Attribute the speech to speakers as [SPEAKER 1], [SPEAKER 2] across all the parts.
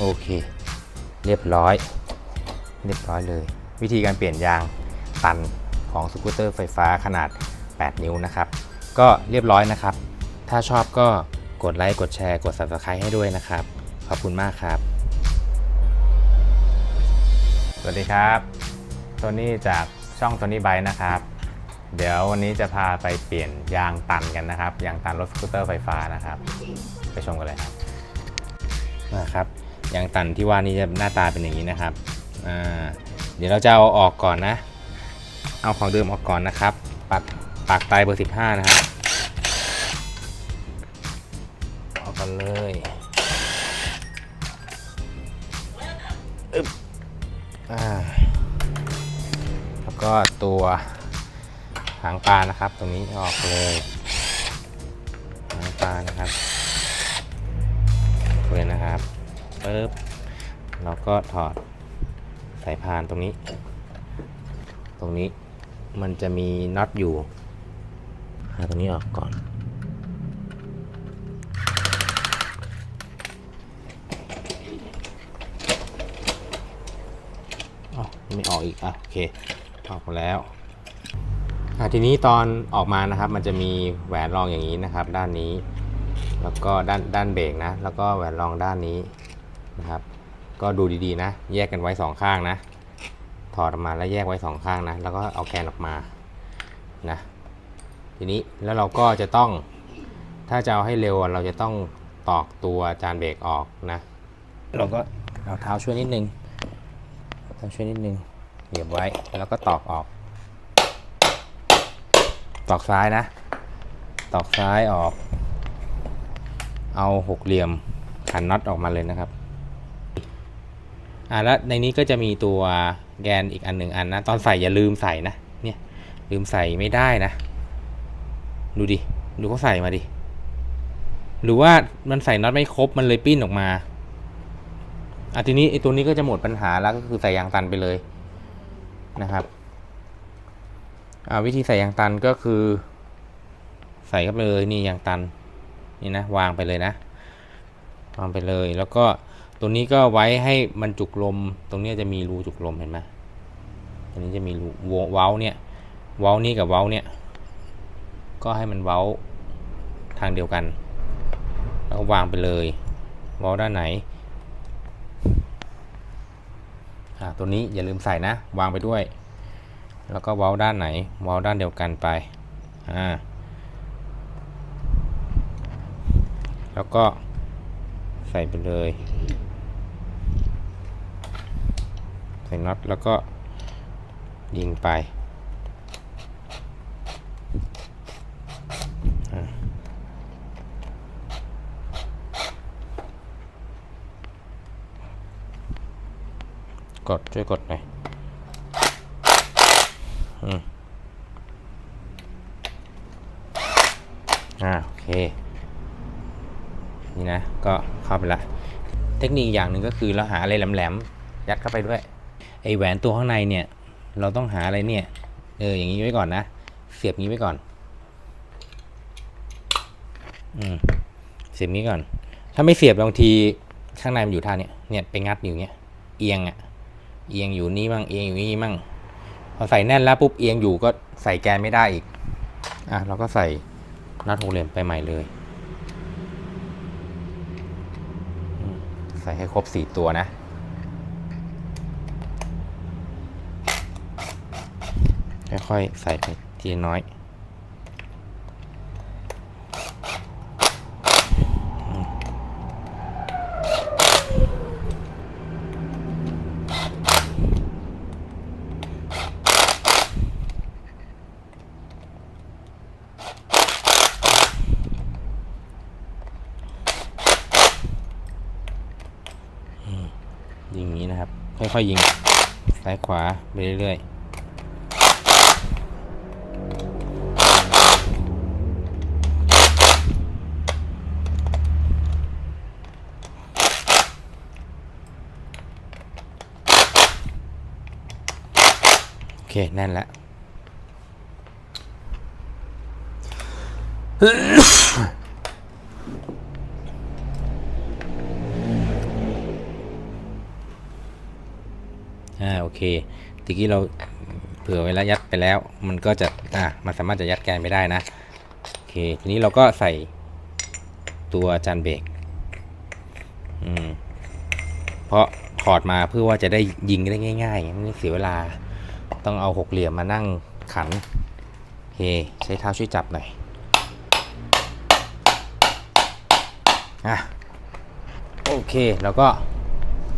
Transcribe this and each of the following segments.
[SPEAKER 1] โอเค เรียบร้อย เรียบร้อยเลย วิธีการเปลี่ยนยางตันของสกูตเตอร์ไฟฟ้าขนาด 8 นิ้วนะครับ ก็เรียบร้อยนะครับ ถ้าชอบก็กดไลค์ กดแชร์ กด subscribe ให้ด้วยนะครับ ขอบคุณมากครับ สวัสดีครับโทนี่จากช่องโทนี่ไบนะครับ เดี๋ยววันนี้จะพาไปเปลี่ยนยางตันกันนะครับ ยางตันรถสกูตเตอร์ไฟฟ้านะครับ ไปชมกันเลยครับ นะครับ ยางตันที่ว่านี้จะหน้าตาเป็นอย่างนี้นะครับเดี๋ยวเราจะเอาออกก่อนนะ เอาของเดิมออกก่อนนะครับ ปัดปากไตเบอร์15 นะครับออกกันเลยอึบอ่าแล้วก็ตัวหางปลานะครับ ตรงนี้ออกเลยหางปลานะครับ ปึ๊บเราก็ถอดสายพานตรงนี้ ตรงนี้มันจะมีน็อตอยู่หาตรงนี้ออกก่อน ไม่ออกอีก อะ โอเค ออกมาแล้วอะทีนี้ตอนออกมานะครับ มันจะมีแหวนรองอย่างนี้นะครับ ด้านนี้ แล้วก็ด้านด้านเบรกนะ แล้วก็แหวนรองด้านนี้ นะครับ ก็ดูดีๆนะ แยกกันไว้สองข้างนะ ถอดออกมาแล้วแยกไว้สองข้างนะ แล้วก็เอาแกนออกมา นะ ทีนี้แล้วเราก็จะต้อง ถ้าจะเอาให้เร็วเราจะต้องตอกตัวจานเบรกออกนะ เราก็เอาเท้าช่วยนิดนึงต้องช่วยนิดนึง เหยียบไว้ แล้วก็ตอกออก ตอกซ้ายนะ ตอกซ้ายออก เอาหกเหลี่ยมขันน็อตออกมาเลยนะครับ อ่าแล้วในนี้ก็จะมีตัวแกนอีกอันหนึ่งอันนะ ตอนใส่อย่าลืมใส่นะ เนี่ย ลืมใส่ไม่ได้นะ ดูดิ ดูเขาใส่มาดิ หรือว่ามันใส่น็อตไม่ครบมันเลยปิ้นออกมาอะทีนี้ไอ้ตัวนี้ก็จะหมดปัญหาแล้วก็คือใส่ยางตันไปเลยนะครับอ่าวิธีใส่ยางตันก็คือ ใส่เข้าไปเลยนี่ยางตันนี่นะวางไปเลยนะวางไปเลยแล้วก็ ตัวนี้ก็ไว้ให้มันจุกลม ตรงนี้จะมีรูจุกลมเห็นไหมตรงนี้จะมีรูเว้าเนี่ย เว้านี่กับเว้าเนี่ย ก็ให้มันเว้าทางเดียวกัน แล้ววางไปเลย เว้าด้านไหนอ่าตัวนี้อย่าลืมใส่นะ วางไปด้วย แล้วก็เว้าด้านไหน เว้าด้านเดียวกันไป อ่า แล้วก็ใส่ไปเลย ใส่น็อตแล้วก็ยิงไปกดช่วยกดหน่อยอ่าโอเค นี่นะ ก็เข้าไปละ เทคนิคอย่างหนึ่งก็คือเราหาอะไรแหลมๆ ยัดเข้าไปด้วย ไอแหวนตัวข้างในเนี่ย เราต้องหาอะไรเนี่ย เออ อย่างนี้ไว้ก่อนนะ เสียบงี้ไว้ก่อน อืม เสียบงี้ก่อน ถ้าไม่เสียบบางทีข้างในมันอยู่ท่าเนี่ย เนี่ยไปงัดอยู่เงี้ยเอียงอะ่ะ เอียงอยู่นี่มั่ง เอียงอยู่นี่มั่ง พอใส่แน่นแล้วปุ๊บเอียงอยู่ก็ใส่แกนไม่ได้อีก อะเราก็ใส่น็อตหกเหลี่ยมไปใหม่เลย ใส่ให้ครบ4ตัวนะ ค่อยๆใส่ไปทีน้อยยิงอย่างนี้นะครับ ค่อยๆยิง ซ้ายขวาไปเรื่อยๆ แน่นแล้วอ่าโอเคตะกี้เราเผื่อไว้แล้วยัดไปแล้ว มันก็จะอะมันสามารถจะยัดแกนไม่ได้นะโอเคทีนี้เราก็ใส่ตัวจานเบรกอืมเพราะถอดมาเพื่อว่าจะได้ยิงได้ง่ายๆไม่เสียเวลา ต้องเอาหกเหลี่ยมมานั่งขันโอเคใช้เท้าช่วยจับหน่อยอะโอเคแล้วก็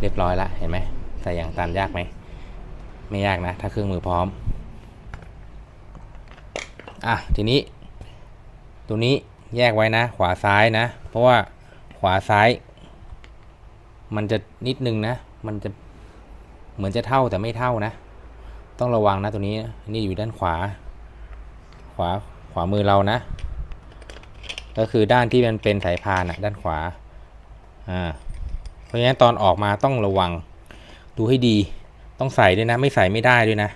[SPEAKER 1] เรียบร้อยละเห็นไหมใส่อย่างตันยากไหมไม่ยากนะ ถ้าเครื่องมือพร้อมอะทีนี้ ตัวนี้แยกไว้นะ ขวาซ้ายนะ เพราะว่าขวาซ้าย มันจะนิดนึงนะ มันจะเหมือนจะเท่าแต่ไม่เท่านะ ต้องระวังนะตัวนี้นี่อยู่ด้านขวา ขวาขวามือเรานะ ก็คือด้านที่มันเป็นสายพานอะด้านขวาอ่าเพราะฉะนั้นตอนออกมาต้องระวังดูให้ดีต้องใส่ด้วยนะ ไม่ใส่ไม่ได้ด้วยนะ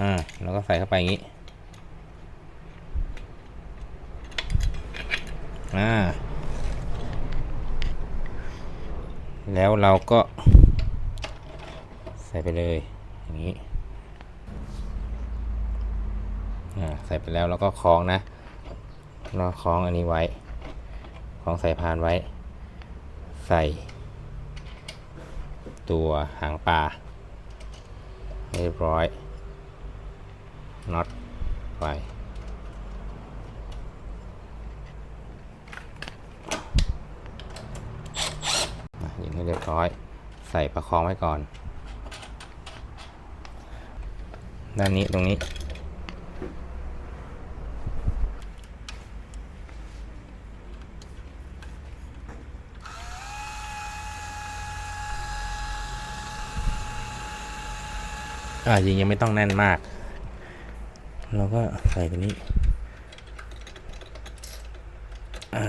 [SPEAKER 1] อ่าแล้วก็ใส่เข้าไปอย่างนี้อ่าแล้วเราก็ใส่ไปเลย อย่างนี้ใส่ไปแล้วแล้วก็คล้องนะเราคล้องอันนี้ไว้คล้องสายพานไว้ ใส่ ตัวหางปลาให้เรียบร้อยน็อตไปอะยิงให้เรียบร้อย ใส่ประคองไว้ก่อน ด้านนี้ตรงนี้ อ่ายิงยังไม่ต้องแน่นมาก เราก็ใส่ตัวนี้ อ่า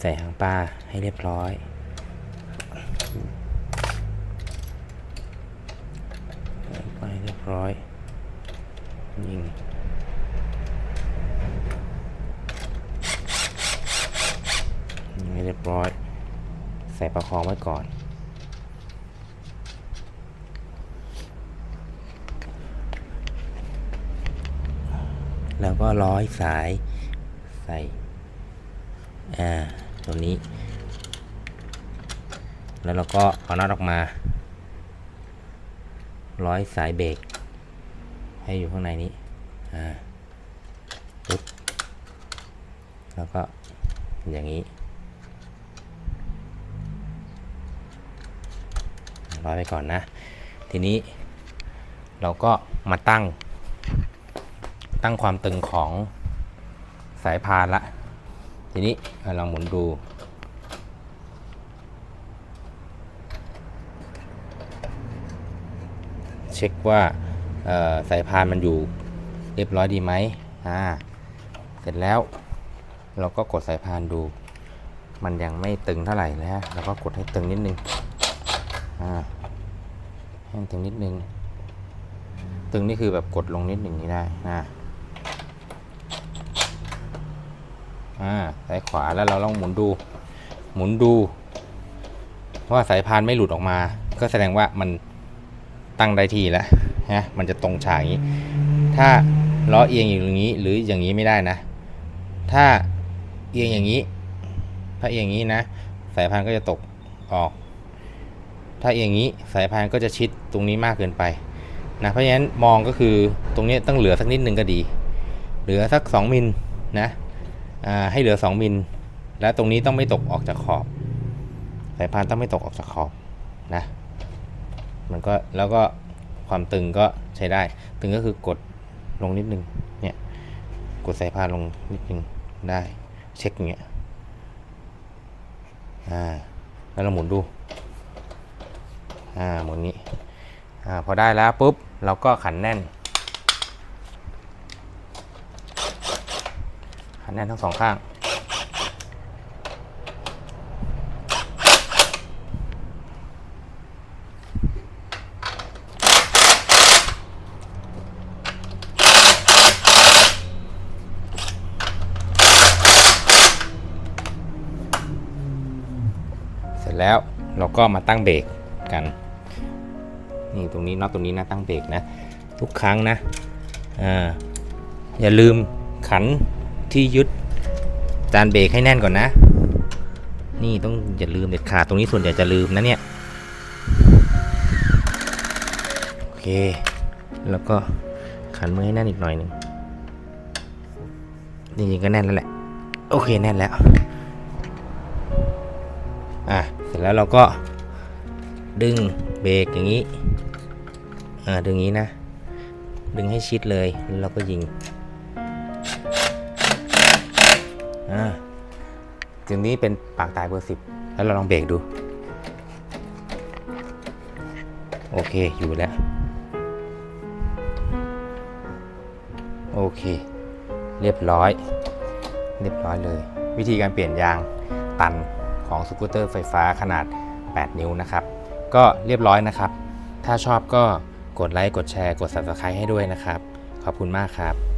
[SPEAKER 1] ใส่หางปลาให้เรียบร้อยใส่ไปเรียบร้อยยิงยิงให้เรียบร้อย ใส่ประคองไว้ก่อนแล้วก็ร้อยสายใส่ อ่า ตรงนี้ แล้วเราก็เอาน็อตออกมา ร้อยสายเบรก ให้อยู่ข้างในนี้ อ่าปึ๊บแล้วก็อย่างนี้ร้อยไปก่อนนะ ทีนี้เราก็มาตั้ง ตั้งความตึงของสายพานละ ทีนี้เราหมุนดู เช็คว่า สายพานมันอยู่เรียบร้อยดีไหมอ่าเสร็จแล้ว เราก็กดสายพานดู มันยังไม่ตึงเท่าไหร่นะฮะเราก็กดให้ตึงนิดนึงอ่าให้ตึงนิดนึง ตึงนี่คือแบบกดลงนิดหนึ่งนี่ได้นะอ่าสายขวาแล้วเราลองหมุนดู หมุนดูว่าสายพานไม่หลุดออกมา ก็แสดงว่ามันตั้งได้ที่แล้ว นะมันจะตรงฉากอย่างนี้ ถ้าล้อเอียงอย่างนี้หรืออย่างนี้ไม่ได้นะ ถ้าเอียงอย่างนี้ ถ้าเอียงอย่างนี้นะ สายพานก็จะตกออก ถ้าเอียงอย่างนี้สายพานก็จะชิดตรงนี้มากเกินไปนะเพราะฉะนั้นมองก็คือตรงนี้ต้องเหลือสักนิดนึงก็ดี เหลือสัก 2มิลนะให้เหลือ 2มิลและตรงนี้ต้องไม่ตกออกจากขอบ สายพานต้องไม่ตกออกจากขอบนะมันก็แล้วก็ ความตึงก็ใช้ได้ ตึงก็คือกดลงนิดนึงเนี่ยกดสายพานลงนิดนึงได้ เช็คอย่างเงี้ยอ่าแล้วเราหมุนดูอ่าหมุนนี้อ่าพอได้แล้วปุ๊บเราก็ขันแน่น ขันแน่นทั้งสองข้าง จแล้วเราก็มาตั้งเบรกกันนี่ตรงนี้น็อตตรงนี้นะตั้งเบรกนะทุกครั้งนะออย่าลืมขันที่ยึดจานเบรกให้แน่นก่อนนะ นี่ต้องอย่าลืมเด็ดขาดตรงนี้ส่วนใหญ่จะลืมนะเนี่ยโอเค แล้วก็ขันมือให้แน่นอีกหน่อยหนึ่งจริงๆก็แน่นแล้วแหละ โอเคแน่นแล้ว แล้วเราก็ดึงเบรกอย่างนี้ อ่าดึงอย่างนี้นะ ดึงให้ชิดเลยแล้วเราก็ยิง อ่าจุดนี้เป็นปากตายเบอร์สิบแล้วเราลองเบรกดู โอเคอยู่แล้ว โอเค เรียบร้อย เรียบร้อยเลย วิธีการเปลี่ยนยางตัน ของสกูตเตอร์ไฟฟ้าขนาด 8 นิ้วนะครับ ก็เรียบร้อยนะครับ ถ้าชอบก็กดไลค์ กดแชร์ กด Subscribe ให้ด้วยนะครับ ขอบคุณมากครับ